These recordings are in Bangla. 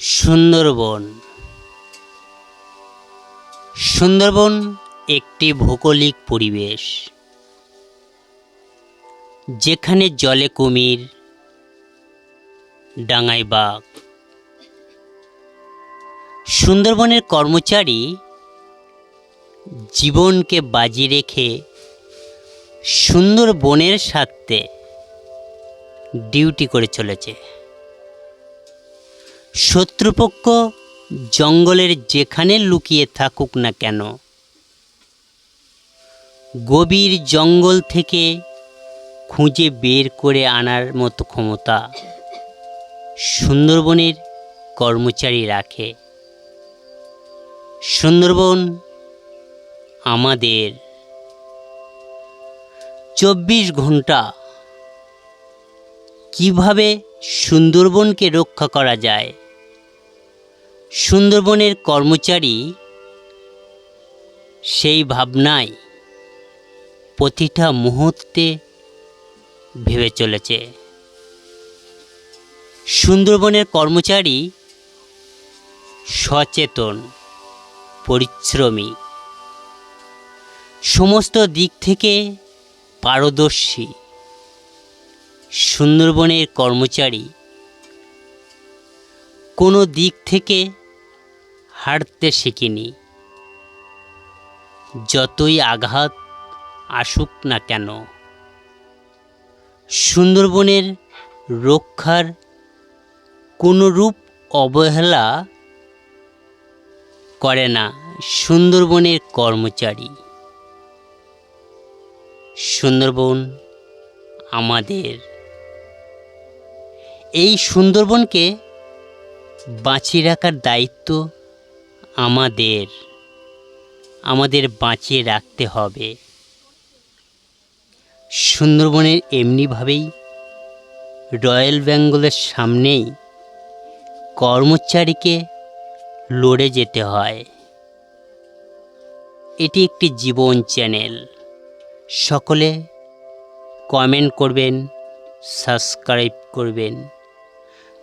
সুন্দরবন। সুন্দরবন একটি ভৌগোলিক পরিবেশ। যেখানে জলে কুমির, ডাঙায় বাঘ। সুন্দরবনের কর্মচারী জীবনকে বাজি রেখে সুন্দরবনের স্বার্থে ডিউটি করে চলেছে। শত্রুপক্ষ জঙ্গলের যেখানে লুকিয়ে থাকুক না কেন, গভীর জঙ্গল থেকে খুঁজে বের করে আনার মতো ক্ষমতা সুন্দরবনের কর্মচারী রাখে। সুন্দরবন আমাদের। চব্বিশ ঘণ্টা কীভাবে সুন্দরবনকে রক্ষা করা যায়? সুন্দরবনের কর্মচারী সেই ভাবনায় প্রতিটা মুহূর্তে ভেবে চলেছে। সুন্দরবনের কর্মচারী সচেতন, পরিশ্রমী। সমস্ত দিক থেকে পারদর্শী। সুন্দরবনের কর্মচারী কোনো দিক থেকে হারতে শিখিনি। যতই আঘাত আসুক না কেন, সুন্দরবনের রক্ষার কোনো রূপ অবহেলা করে না সুন্দরবনের কর্মচারী। সুন্দরবন আমাদের। এই সুন্দরবনকে বাঁচিয়ে রাখার দায়িত্ব আমাদের আমাদের বাঁচিয়ে রাখতে হবে। সুন্দরবনের এমনিভাবেই রয়্যাল বেঙ্গলের সামনেই কর্মচারীকে লড়ে যেতে হয়। এটি একটি জীবন চ্যানেল। সকলে কমেন্ট করবেন, সাবস্ক্রাইব করবেন।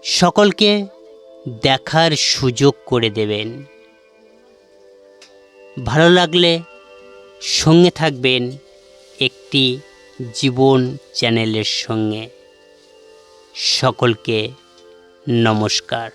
সকলকে দেখার সুযোগ করে দেবেন। ভালো লাগলে সঙ্গে থাকবেন একটি জীবন চ্যানেলের সঙ্গে। সকলকে নমস্কার।